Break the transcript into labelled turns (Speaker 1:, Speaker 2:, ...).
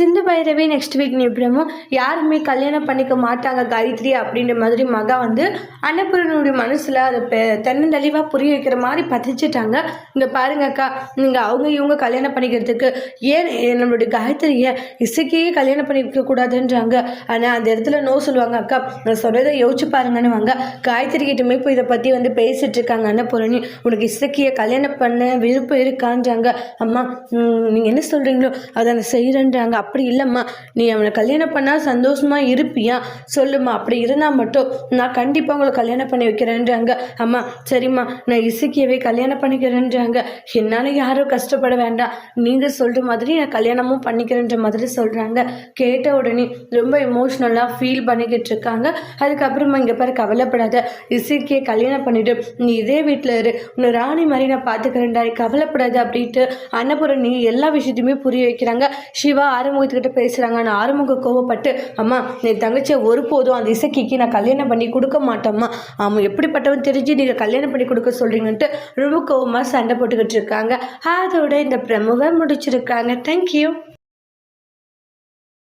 Speaker 1: சிந்து Bhairavi next week நிபுணமும் யாருமே கல்யாணம் பண்ணிக்க மாட்டாங்க காயத்ரி அப்படின்ற மாதிரி மகா வந்து அன்னபூரனுடைய மனசில் அதை பெ தென்னந்தெளிவாக புரிய வைக்கிற மாதிரி பதிச்சிட்டாங்க. இங்கே பாருங்க அக்கா நீங்கள் அவங்க இவங்க கல்யாணம் பண்ணிக்கிறதுக்கு ஏன் நம்மளுடைய காயத்ரியை இசைக்கே கல்யாணம் பண்ணிக்க கூடாதுன்றாங்க? ஆனால் அந்த இடத்துல நோ சொல்லுவாங்க அக்கா நான் சொல்கிறத யோசிச்சு பாருங்கன்னு வாங்க காயத்ரி கிட்டமே போய் இதை பற்றி வந்து பேசிகிட்டு இருக்காங்க அன்னபூரணி. உனக்கு இசைக்கியை கல்யாணம் பண்ண விருப்பம் இருக்கான்றாங்க. அம்மா நீங்கள் என்ன சொல்கிறீங்களோ அதை நான் செய்கிறேன்றாங்க அப்படி இல்லைம்மா. நீ அவனை கல்யாணம் பண்ணால் சந்தோஷமாக இருப்பியா? சொல்லுமா அப்படி இருந்தால் மட்டும் நான் கண்டிப்பாக உங்களை கல்யாணம் பண்ணி வைக்கிறேன்றாங்க. அம்மா சரிம்மா. நான் இசுக்கியவே கல்யாணம் பண்ணிக்கிறேன்றாங்க. என்னால் யாரும் கஷ்டப்பட வேண்டாம். நீங்கள் சொல்கிற மாதிரி நான் கல்யாணமும் பண்ணிக்கிறேன்ற மாதிரி சொல்கிறாங்க கேட்ட உடனே ரொம்ப எமோஷ்னலாக ஃபீல் பண்ணிக்கிட்டு இருக்காங்க. அதுக்கப்புறமா இங்கே பாரு கவலைப்படாத. இசைக்கியை கல்யாணம் பண்ணிவிடு நீ இதே வீட்டில் இரு. உன்னை ராணி மாதிரி நான் பார்த்துக்கிறேன்டா கவலைப்படாது கவலைப்படாத அப்படின்ட்டு நீ எல்லா விஷயத்தையுமே புரிய வைக்கிறாங்க. சிவா ஆறுமுகத்துக்கிட்ட பேசுகிறாங்க நான் ஆறுமுக கோவப்பட்டு அம்மா என் தங்கச்சியை ஒருபோதும் அந்த இசக்கிக்கு நான் கல்யாணம் பண்ணி கொடுக்க மாட்டோம்மா. அவன் எப்படிப்பட்டவன் தெரிஞ்சு நீங்கள் கல்யாணம் பண்ணி கொடுக்க சொல்கிறீங்கன்ட்டு ரொம்ப கோவமாக சண்டை போட்டுக்கிட்டு இருக்காங்க. அதோட இந்த பிரமுவை முடிச்சிருக்காங்க. தேங்க்யூ